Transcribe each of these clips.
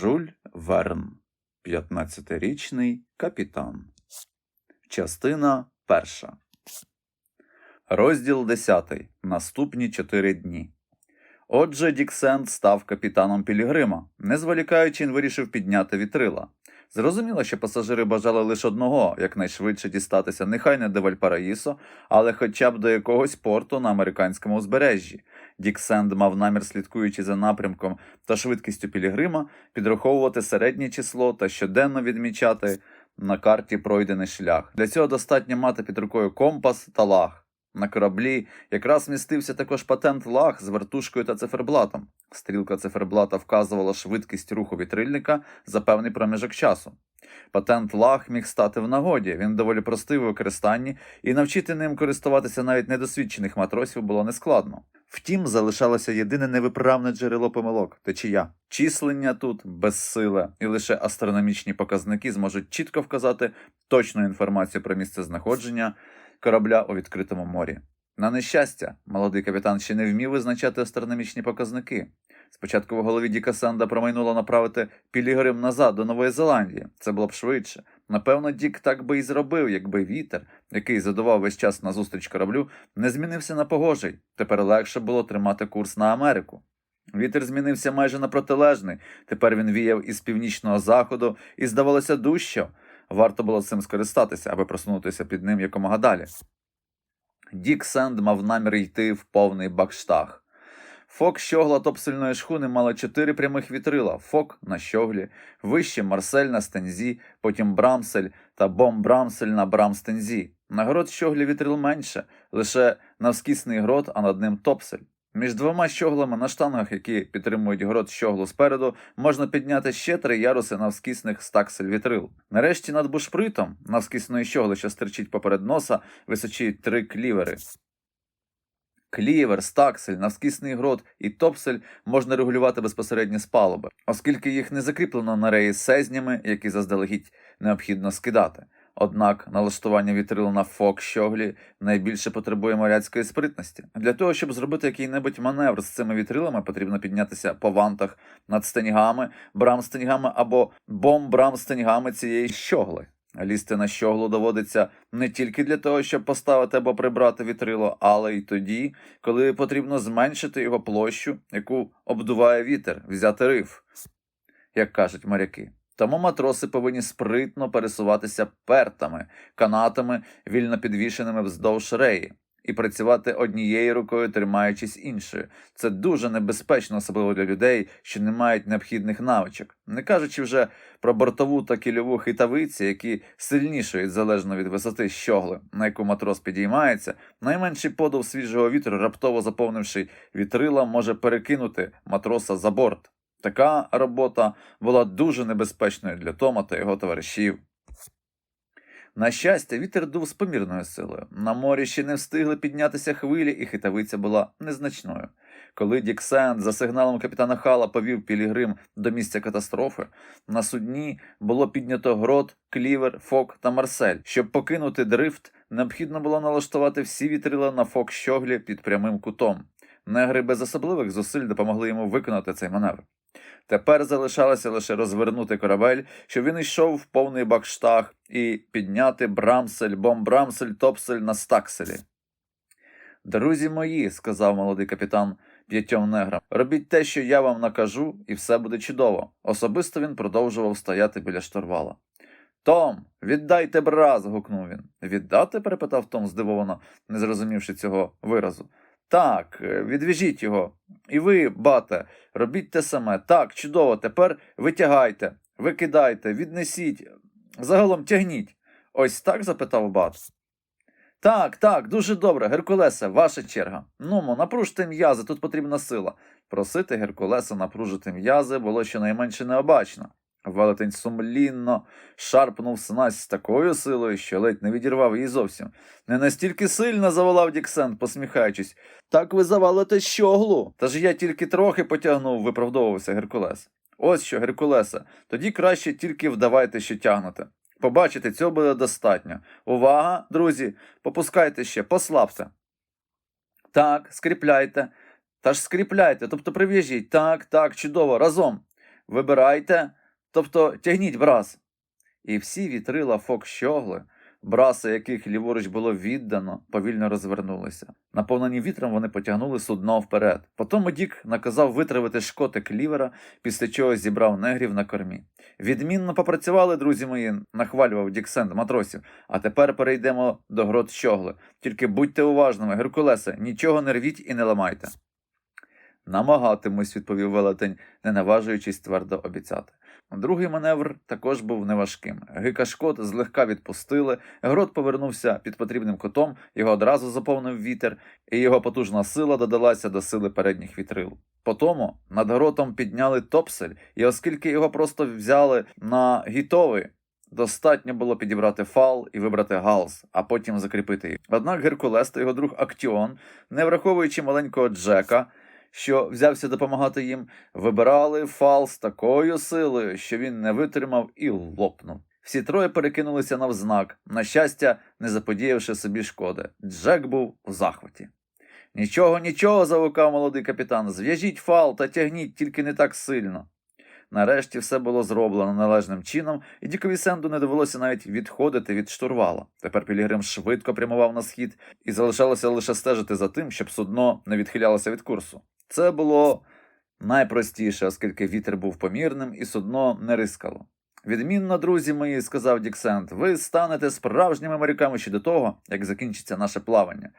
Жуль Верн, 15-річний капітан. Частина перша. Розділ 10. Наступні 4 дні. Отже, Діксент став капітаном Пілігрима. Не зволікаючи, він вирішив підняти вітрила. Зрозуміло, що пасажири бажали лише одного якнайшвидше дістатися нехай не до Вальпараїсо, але хоча б до якогось порту на американському узбережжі. Діксенд мав намір, слідкуючи за напрямком та швидкістю Пілігрима, підраховувати середнє число та щоденно відмічати на карті пройдений шлях. Для цього достатньо мати під рукою компас та лаг. На кораблі якраз містився також патент лаг з вертушкою та циферблатом. Стрілка циферблата вказувала швидкість руху вітрильника за певний проміжок часу. Патент лаг міг стати в нагоді, він доволі простий у використанні, і навчити ним користуватися навіть недосвідчених матросів було нескладно. Втім, залишалося єдине невиправне джерело помилок течія. Числення тут безсиле, і лише астрономічні показники зможуть чітко вказати точну інформацію про місце знаходження корабля у відкритому морі. На нещастя, молодий капітан ще не вмів визначати астрономічні показники. Спочатку в голові Діка Санда промайнуло направити Пілігрим назад до Нової Зеландії. Це було б швидше. Напевно, Дік так би і зробив, якби вітер, який задував весь час назустріч кораблю, не змінився на погожий. Тепер легше було тримати курс на Америку. Вітер змінився майже на протилежний. Тепер він віяв із північного заходу і, здавалося, дужчав. Варто було цим скористатися, аби просунутися під ним якомога далі. Дік Сенд мав намір йти в повний бакштаг. Фок щогла топсельної шхуни мала чотири прямих вітрила: фок на щоглі, вище Марсель на стензі, потім Брамсель та бом-Брамсель на Брамстензі. На грот щоглі вітрил менше, лише навскісний грот, а над ним топсель. Між двома щоглами на штангах, які підтримують грот щоглу спереду, можна підняти ще три яруси навскісних стаксель вітрил. Нарешті над бушпритом, навскісної щогли, що стирчить поперед носа, височіють три клівери. Клівер, стаксель, навскісний грот і топсель можна регулювати безпосередньо з палуби, оскільки їх не закріплено на реї сезнями, які заздалегідь необхідно скидати. Однак налаштування вітрил на фок щоглі найбільше потребує моряцької спритності. Для того, щоб зробити який-небудь маневр з цими вітрилами, потрібно піднятися по вантах над стенгами, брамстенгами або бом-брамстенгами цієї щогли. Лізти на щоглу доводиться не тільки для того, щоб поставити або прибрати вітрило, але й тоді, коли потрібно зменшити його площу, яку обдуває вітер, взяти риф, як кажуть моряки. Тому матроси повинні спритно пересуватися пертами, канатами, вільно підвішеними вздовж реї, і працювати однією рукою, тримаючись іншою. Це дуже небезпечно, особливо для людей, що не мають необхідних навичок, не кажучи вже про бортову та кільову хитавиці, які сильнішують залежно від висоти щогли, на яку матрос підіймається, найменший подув свіжого вітру, раптово заповнивши вітрила, може перекинути матроса за борт. Така робота була дуже небезпечною для Тома та його товаришів. На щастя, вітер дув з помірною силою. На морі ще не встигли піднятися хвилі, і хитавиця була незначною. Коли Діксент за сигналом капітана Хала повів Пілігрим до місця катастрофи, на судні було піднято грот, клівер, фок та марсель. Щоб покинути дрифт, необхідно було налаштувати всі вітрила на фок щоглі під прямим кутом. Негри без особливих зусиль допомогли йому виконати цей маневр. Тепер залишалося лише розвернути корабель, щоб він йшов в повний бакштаг і підняти брамсель, бомбрамсель, топсель на стакселі. Друзі мої, сказав молодий капітан п'ятьом неграм, робіть те, що я вам накажу, і все буде чудово. Особисто він продовжував стояти біля штурвала. Том, віддайте браз. гукнув він. Віддати? перепитав Том, здивовано, не зрозумівши цього виразу. Так, відвіжіть його. І ви, бате, робіть те саме. Так, чудово, тепер витягайте, викидайте, віднесіть, загалом тягніть. Ось так? запитав бат. Так, так, дуже добре, Геркулесе, ваша черга. Нумо, напружте м'язи, тут потрібна сила. Просити Геркулеса напружити м'язи було щонайменше необачно. Велетень сумлінно шарпнув снасть з такою силою, що ледь не відірвав її зовсім. Не настільки сильно заволав Діксент, посміхаючись. Так ви завалите щоглу. Та ж я тільки трохи потягнув, виправдовувався Геркулес. Ось що, Геркулеса, тоді краще тільки вдавайте, що тягнете. Побачите, цього буде достатньо. Увага, друзі, попускайте ще, послабте. Так, скріпляйте. Та ж скріпляйте, тобто прив'яжіть. Так, так, чудово, разом. вибирайте, тобто тягніть брас. І всі вітрила фок щогли, браси яких ліворуч було віддано, повільно розвернулися. Наповнені вітром вони потягнули судно вперед. Потім Дік наказав витравити шкоти клівера, після чого зібрав негрів на кормі. Відмінно попрацювали, друзі мої, нахвалював Діксенд матросів. А тепер перейдемо до грот щогли. Тільки будьте уважними, Геркулесе, нічого не рвіть і не ламайте. Намагатимусь, відповів велетень, не наважуючись твердо обіцяти. Другий маневр також був неважким. Гикашкот злегка відпустили, грот повернувся під потрібним кутом, його одразу заповнив вітер, і його потужна сила додалася до сили передніх вітрил. Потому над гротом підняли топсель, і оскільки його просто взяли на гітовий, достатньо було підібрати фал і вибрати галс, а потім закріпити їх. Однак Геркулес та його друг Актіон, не враховуючи маленького Джека, що взявся допомагати їм, вибирали фал з такою силою, що він не витримав і лопнув. Всі троє перекинулися навзнак, на щастя, не заподіявши собі шкоди. Джек був у захваті. Нічого, нічого, завукав молодий капітан. Зв'яжіть фал та тягніть, тільки не так сильно. Нарешті все було зроблено належним чином, і Дікові Сенду не довелося навіть відходити від штурвала. Тепер Пілігрим швидко прямував на схід, і залишалося лише стежити за тим, щоб судно не відхилялося від курсу. Це було найпростіше, оскільки вітер був помірним і судно не рискало. Відмінно, друзі мої, сказав Діксент, ви станете справжніми моряками ще до того, як закінчиться наше плавання.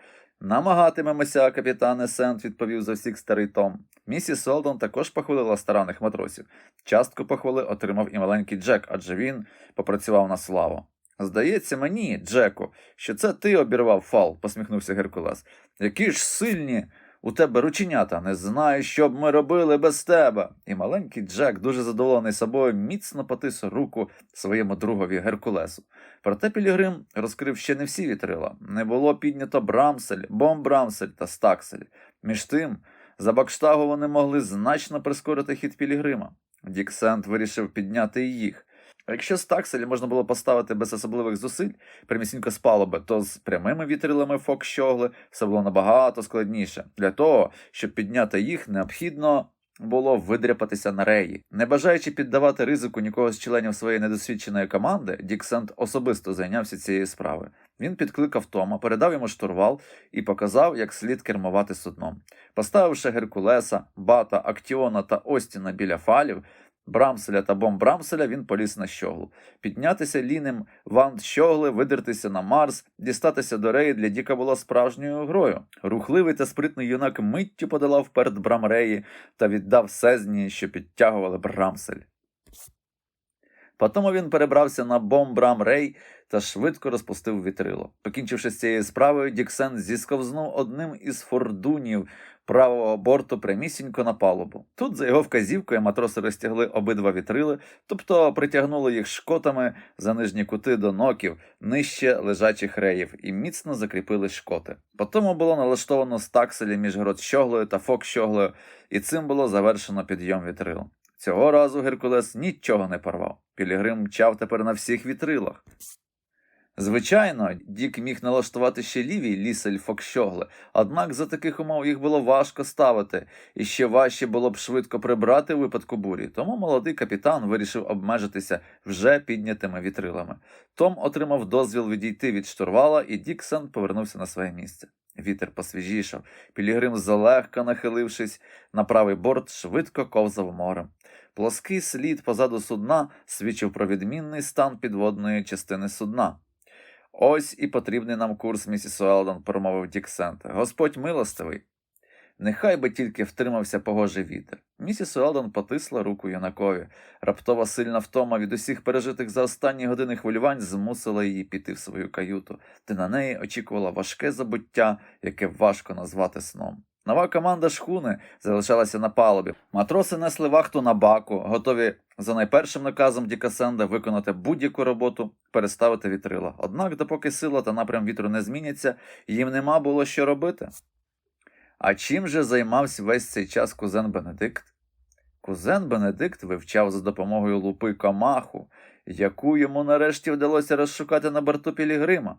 Намагатимемося, капітане Сент, відповів за всіх старий Том. Місіс Солдон також похвалила старанних матросів. Частку похвали отримав і маленький Джек, адже він попрацював на славу. Здається мені, Джеку, що це ти обірвав фал, посміхнувся Геркулес. Які ж сильні у тебе рученята, не знаю, що б ми робили без тебе. І маленький Джек, дуже задоволений собою, міцно потис руку своєму другові Геркулесу. Проте Пілігрим розкрив ще не всі вітрила. Не було піднято Брамсель, Бомбрамсель та Стаксель. Між тим, за Бакштагу вони могли значно прискорити хід Пілігрима. Діксент вирішив підняти і їх. Якщо стакселі можна було поставити без особливих зусиль прямісінько з палуби, то з прямими вітрилами фок щогли все було набагато складніше. Для того, щоб підняти їх, необхідно було видряпатися на реї. Не бажаючи піддавати ризику нікого з членів своєї недосвідченої команди, Діксент особисто зайнявся цією справою. Він підкликав Тома, передав йому штурвал і показав, як слід кермувати судном. Поставивши Геркулеса, Бата, Актіона та Остіна біля фалів, Брамселя та Бомбрамселя він поліз на щоглу. Піднятися лінем вант щогли, видертися на Марс, дістатися до реї для Діка було справжньою грою. Рухливий та спритний юнак миттю подолав перед Брамреї та віддав сезні, що підтягували Брамсель. Потому він перебрався на бомбрам рей та швидко розпустив вітрило. Покінчивши з цією справою, Діксен зісковзнув одним із фордунів правого борту прямісінько на палубу. Тут, за його вказівкою, матроси розтягли обидва вітрили, тобто притягнули їх шкотами за нижні кути до ноків, нижче лежачих реїв, і міцно закріпили шкоти. Потому було налаштовано стакселі між грот щоглою та фок щоглою, і цим було завершено підйом вітрил. Цього разу Геркулес нічого не порвав. Пілігрим мчав тепер на всіх вітрилах. Звичайно, Дік міг налаштувати ще лівій лісель Фокщогли, однак за таких умов їх було важко ставити, і ще важче було б швидко прибрати у випадку бурі, тому молодий капітан вирішив обмежитися вже піднятими вітрилами. Том отримав дозвіл відійти від штурвала, і Діксон повернувся на своє місце. Вітер посвіжішав. Пілігрим, залегка нахилившись на правий борт, швидко ковзав морем. Плоский слід позаду судна свідчив про відмінний стан підводної частини судна. Ось і потрібний нам курс, місіс Уелдон, промовив Діксент. Господь милостивий. Нехай би тільки втримався погожий вітер. Місіс Уелдон потисла руку юнакові. Раптова сильна втома від усіх пережитих за останні години хвилювань змусила її піти в свою каюту, де на неї очікувало важке забуття, яке важко назвати сном. Нова команда шхуни залишалася на палубі. Матроси несли вахту на баку, готові за найпершим наказом Дікасенда виконати будь-яку роботу, переставити вітрила. Однак, допоки сила та напрям вітру не зміняться, їм нема було що робити. А чим же займався весь цей час кузен Бенедикт? Кузен Бенедикт вивчав за допомогою лупи комаху, яку йому нарешті вдалося розшукати на борту Пілігрима.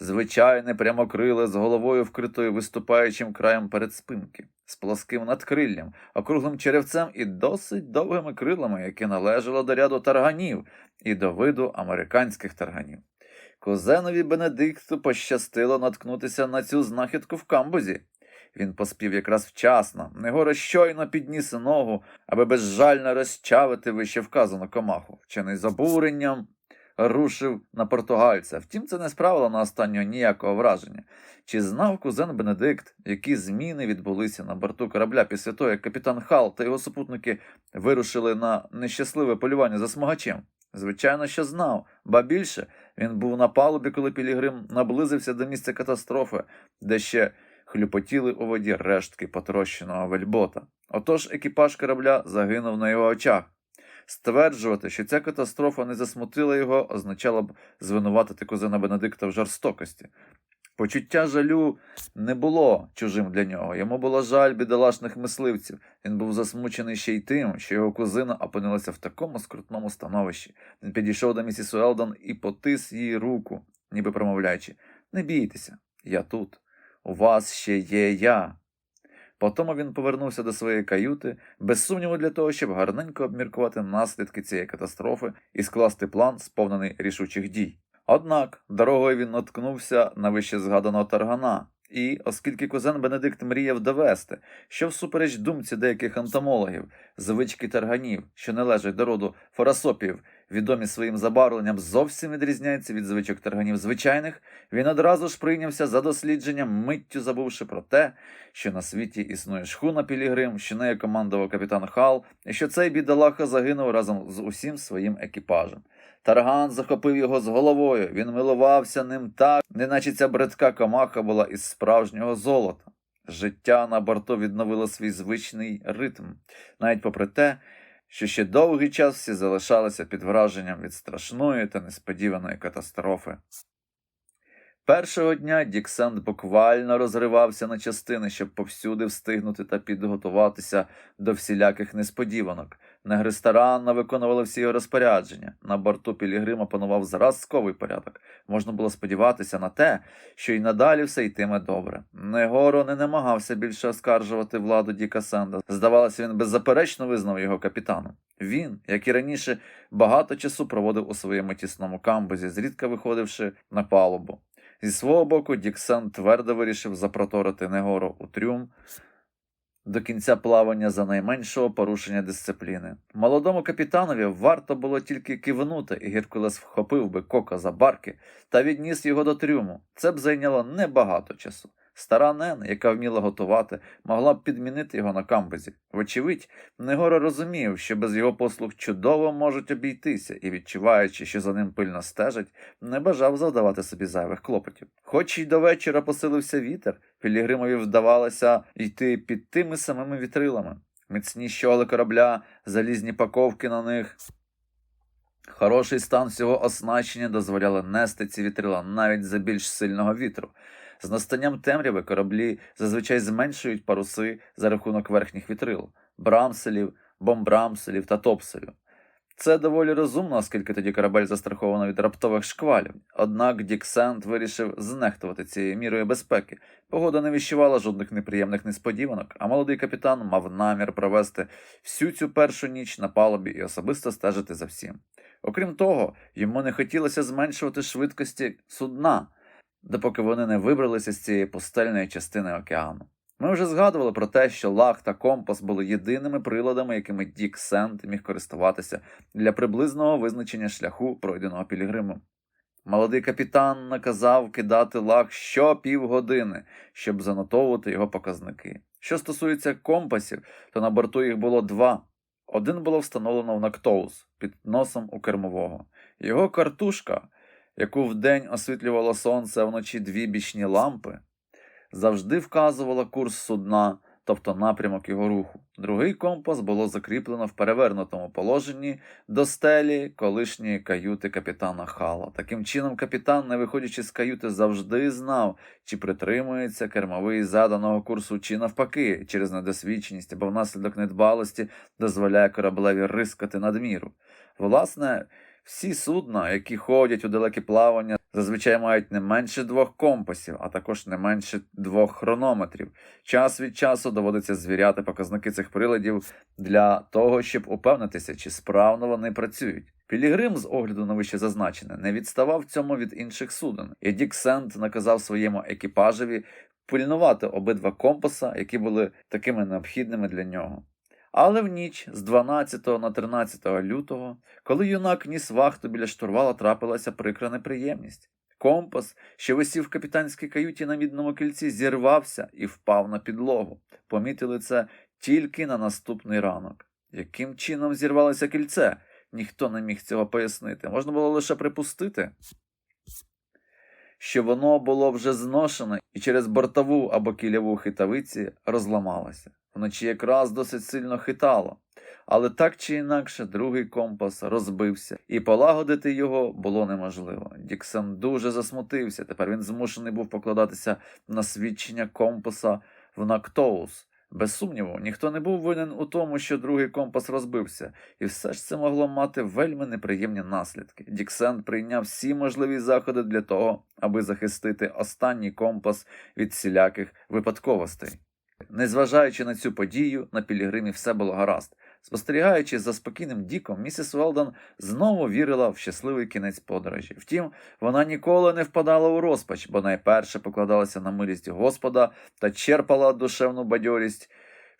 Звичайне прямокриле з головою вкритою виступаючим краєм передспинки, з плоским надкриллям, округлим черевцем і досить довгими крилами, які належало до ряду тарганів і до виду американських тарганів. Кузенові Бенедикту пощастило наткнутися на цю знахідку в камбузі. Він поспів якраз вчасно, Негора щойно підніс ногу, аби безжально розчавити вище вказану комаху, вчений з обуренням рушив на португальця. Втім, це не справило на останнього ніякого враження. Чи знав кузен Бенедикт, які зміни відбулися на борту корабля після того, як капітан Хал та його супутники вирушили на нещасливе полювання за смагачем? Звичайно, що знав, ба більше він був на палубі, коли Пілігрим наблизився до місця катастрофи, де ще хлюпотіли у воді рештки потрощеного вельбота. Отож екіпаж корабля загинув на його очах. Стверджувати, що ця катастрофа не засмутила його, означало б звинуватити кузена Бенедикта в жорстокості. Почуття жалю не було чужим для нього. Йому було жаль бідолашних мисливців. Він був засмучений ще й тим, що його кузина опинилася в такому скрутному становищі. Він підійшов до місіс Уелдон і потис їй руку, ніби промовляючи: Не бійтеся, я тут. У вас ще є я. Потім він повернувся до своєї каюти, без сумніву для того, щоб гарненько обміркувати наслідки цієї катастрофи і скласти план, сповнений рішучих дій. Однак дорогою він наткнувся на вище згаданого таргана, і, оскільки кузен Бенедикт мріяв довести, що всупереч думці деяких ентомологів, звички тарганів, що належать до роду форасопів, відомі своїм забарвленням, зовсім відрізняються від звичок тарганів звичайних, він одразу ж прийнявся за дослідження, миттю забувши про те, що на світі існує шхуна Пілігрим, що нею командував капітан Хал, і що цей бідолаха загинув разом з усім своїм екіпажем. Тарган захопив його з головою, він милувався ним так, неначе ця бридка комаха була із справжнього золота. Життя на борту відновило свій звичний ритм, навіть попри те, що ще довгий час всі залишалися під враженням від страшної та несподіваної катастрофи. Першого дня Діксент буквально розривався на частини, щоб повсюди встигнути та підготуватися до всіляких несподіванок. Негри старанно виконували всі його розпорядження. На борту Пілігрима панував зразковий порядок. Можна було сподіватися на те, що й надалі все йтиме добре. Негоро не намагався більше оскаржувати владу Діка Сенда. Здавалося, він беззаперечно визнав його капітаном. Він, як і раніше, багато часу проводив у своєму тісному камбузі, зрідка виходивши на палубу. Зі свого боку, Діксен твердо вирішив запроторити Негоро у трюм до кінця плавання за найменшого порушення дисципліни. Молодому капітанові варто було тільки кивнути, і Геркулес вхопив би кока за барки та відніс його до трюму. Це б зайняло небагато часу. Стара Нен, яка вміла готувати, могла б підмінити його на камбузі. Вочевидь, Негора розумів, що без його послуг чудово можуть обійтися, і, відчуваючи, що за ним пильно стежать, не бажав завдавати собі зайвих клопотів. Хоч й до вечора посилився вітер, Пілігримові вдавалося йти під тими самими вітрилами. Міцні щоли корабля, залізні паковки на них. Хороший стан всього оснащення дозволяли нести ці вітрила навіть за більш сильного вітру. З настанням темряви кораблі зазвичай зменшують паруси за рахунок верхніх вітрил, брамселів, бомбрамселів та топселів. Це доволі розумно, оскільки тоді корабель застраховано від раптових шквалів. Однак Дік Сент вирішив знехтувати цією мірою безпеки. Погода не віщувала жодних неприємних несподіванок, а молодий капітан мав намір провести всю цю першу ніч на палубі і особисто стежити за всім. Окрім того, йому не хотілося зменшувати швидкості судна, допоки вони не вибралися з цієї пустельної частини океану. Ми вже згадували про те, що лаг та компас були єдиними приладами, якими Дік Сент міг користуватися для приблизного визначення шляху, пройденого пілігримом. Молодий капітан наказав кидати лаг щопівгодини, щоб занотовувати його показники. Що стосується компасів, то на борту їх було два. Один було встановлено в Нактоус під носом у кермового. Його картушка, яку вдень освітлювало сонце, а вночі дві бічні лампи, завжди вказувала курс судна, тобто напрямок його руху. Другий компас було закріплено в перевернутому положенні до стелі колишньої каюти капітана Хала. Таким чином, капітан, не виходячи з каюти, завжди знав, чи притримується кермовий заданого курсу, чи навпаки, через недосвідченість або внаслідок недбалості дозволяє кораблеві рискати надміру. Власне, всі судна, які ходять у далекі плавання, зазвичай мають не менше двох компасів, а також не менше двох хронометрів. Час від часу доводиться звіряти показники цих приладів для того, щоб упевнитися, чи справно вони працюють. Пілігрим, з огляду на вище зазначене, не відставав в цьому від інших суден, і Дік Сент наказав своєму екіпажеві пильнувати обидва компаса, які були такими необхідними для нього. Але в ніч з 12 на 13 лютого, коли юнак ніс вахту біля штурвала, трапилася прикра неприємність. Компас, що висів в капітанській каюті на мідному кільці, зірвався і впав на підлогу. Помітили це тільки на наступний ранок. Яким чином зірвалося кільце? Ніхто не міг цього пояснити. Можна було лише припустити, що воно було вже зношене і через бортову або кільову хитавиці розламалося. Вночі якраз досить сильно хитало, але так чи інакше другий компас розбився, і полагодити його було неможливо. Діксон дуже засмутився. Тепер він змушений був покладатися на свідчення компаса в Нактоус. Без сумніву, ніхто не був винен у тому, що другий компас розбився, і все ж це могло мати вельми неприємні наслідки. Діксен прийняв всі можливі заходи для того, аби захистити останній компас від всіляких випадковостей. Незважаючи на цю подію, на Пілігримі все було гаразд. Спостерігаючи за спокійним Діком, місіс Велдон знову вірила в щасливий кінець подорожі. Втім, вона ніколи не впадала у розпач, бо найперше покладалася на милість Господа та черпала душевну бадьорість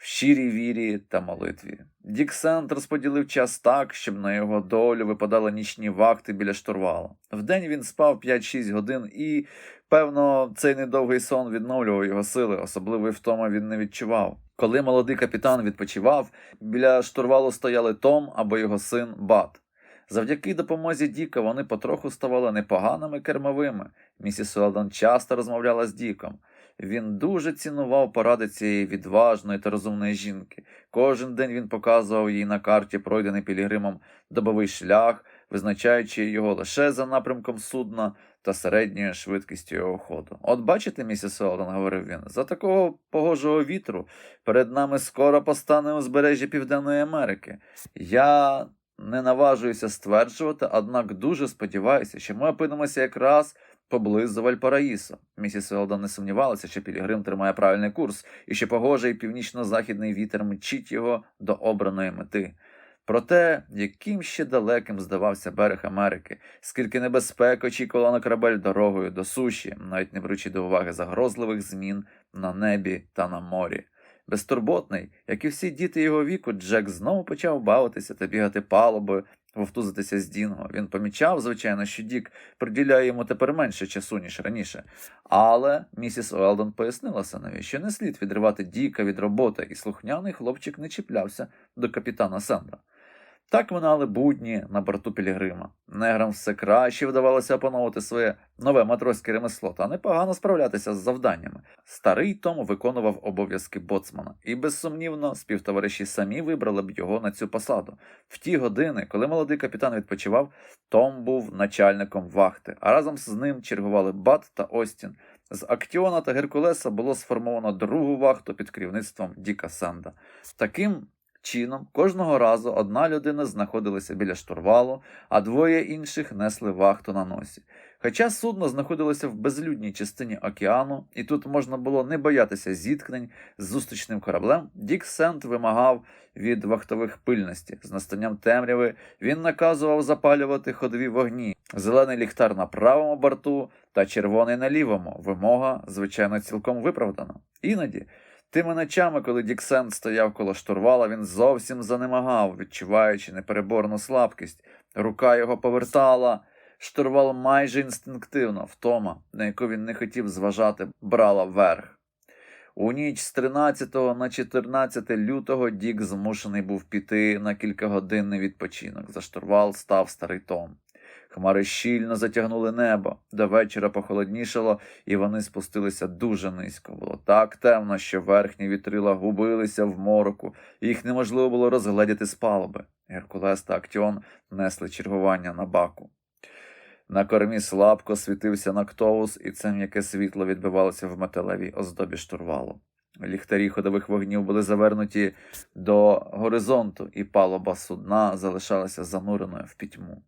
в щирій вірі та молитві. Дік Сент розподілив час так, щоб на його долю випадали нічні вахти біля штурвала. Вдень він спав 5-6 годин і, певно, цей недовгий сон відновлював його сили, особливої втоми він не відчував. Коли молодий капітан відпочивав, біля штурвалу стояли Том або його син Бат. Завдяки допомозі Діка вони потроху ставали непоганими кермовими. Місіс Уелдон часто розмовляла з Діком. Він дуже цінував поради цієї відважної та розумної жінки. Кожен день він показував їй на карті, пройдений пілігримом добовий шлях, визначаючи його лише за напрямком судна та середньою швидкістю його ходу. От бачите, місіс Уелдон, говорив він, за такого погожого вітру перед нами скоро постане узбережжя Південної Америки. Я не наважуюся стверджувати, однак дуже сподіваюся, що ми опинимося якраз поблизу Вальпараїсо. Місіс Уелдон не сумнівалася, що Пілігрим тримає правильний курс і що погожий північно-західний вітер мчить його до обраної мети. Проте, яким ще далеким здавався берег Америки, скільки небезпек очікувало на корабель дорогою до суші, навіть не беручи до уваги загрозливих змін на небі та на морі. Безтурботний, як і всі діти його віку, Джек знову почав бавитися та бігати палубою, вовтузитися з Дінго. Він помічав, звичайно, що Дік приділяє йому тепер менше часу, ніж раніше. Але місіс Уелдон пояснила синові, що не слід відривати Діка від роботи, і слухняний хлопчик не чіплявся до капітана Сенда. Так минали будні на борту Пілігрима. Неграм все краще вдавалося опановувати своє нове матроське ремесло та непогано справлятися з завданнями. Старий Том виконував обов'язки боцмана, і безсумнівно співтовариші самі вибрали б його на цю посаду. В ті години, коли молодий капітан відпочивав, Том був начальником вахти, а разом з ним чергували Бат та Остін. З Актіона та Геркулеса було сформовано другу вахту під керівництвом Діка Санда. Таким чином кожного разу одна людина знаходилася біля штурвалу, а двоє інших несли вахту на носі. Хоча судно знаходилося в безлюдній частині океану, і тут можна було не боятися зіткнень з зустрічним кораблем, Дік Сент вимагав від вахтових пильності. З настанням темряви він наказував запалювати ходові вогні, зелений ліхтар на правому борту та червоний на лівому. Вимога, звичайно, цілком виправдана. Іноді. Тими ночами, коли Діксен стояв коло штурвала, він зовсім занемагав, відчуваючи непереборну слабкість. Рука його повертала. Штурвал майже інстинктивно, втома, на яку він не хотів зважати, брала вверх. У ніч з 13 на 14 лютого Дік змушений був піти на кількагодинний відпочинок. За штурвал став старий Том. Хмари щільно затягнули небо. До вечора похолоднішало, і вони спустилися дуже низько. Було так темно, що верхні вітрила губилися в мороку, їх неможливо було розгледіти з палуби. Геркулес та Актіон несли чергування на баку. На кормі слабко світився Нактоус, і це м'яке світло відбивалося в металевій оздобі штурвалу. Ліхтарі ходових вогнів були завернуті до горизонту, і палуба судна залишалася зануреною в пітьму.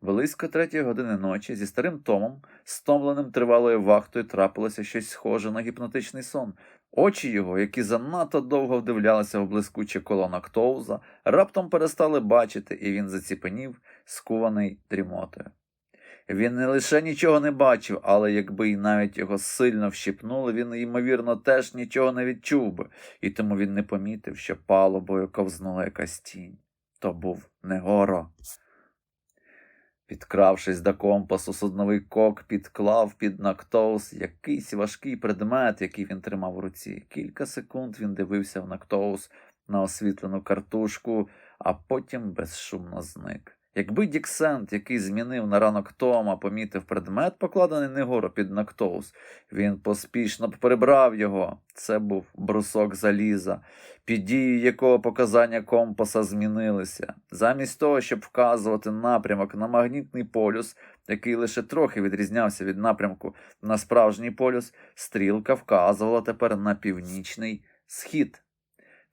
Близько третьої години ночі зі старим Томом, стомленим тривалою вахтою, трапилося щось схоже на гіпнотичний сон. Очі його, які занадто довго вдивлялися в блискуче коло Нактоуза, раптом перестали бачити, і він заціпенів, скуваний дрімотою. Він не лише нічого не бачив, але якби й навіть його сильно вщипнули, він, ймовірно, теж нічого не відчув би, і тому він не помітив, що палубою ковзнула якась тінь. То був не горо. Підкравшись до компасу, судновий кок підклав під Нактоус якийсь важкий предмет, який він тримав в руці. Кілька секунд він дивився в Нактоус на освітлену картушку, а потім безшумно зник. Якби Діксент, який змінив на ранок Тома, помітив предмет, покладений негоро під Нактоус, він поспішно б прибрав його. Це був брусок заліза, під дією якого показання компаса змінилися. Замість того, щоб вказувати напрямок на магнітний полюс, який лише трохи відрізнявся від напрямку на справжній полюс, стрілка вказувала тепер на північний схід.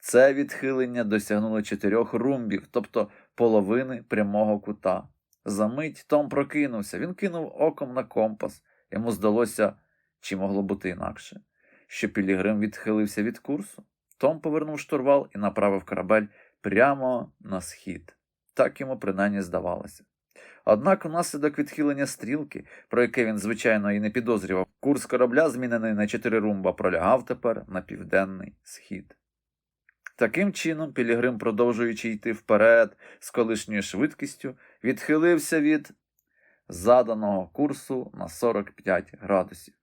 Це відхилення досягнуло чотирьох румбів, тобто половини прямого кута. Замить Том прокинувся, він кинув оком на компас. Йому здалося, чи могло бути інакше, що Пілігрим відхилився від курсу. Том повернув штурвал і направив корабель прямо на схід. Так йому принаймні здавалося. Однак, внаслідок відхилення стрілки, про яке він, звичайно, і не підозрював, курс корабля, змінений на чотири румба, пролягав тепер на південний схід. Таким чином, Пілігрим, продовжуючи йти вперед з колишньою швидкістю, відхилився від заданого курсу на 45 градусів.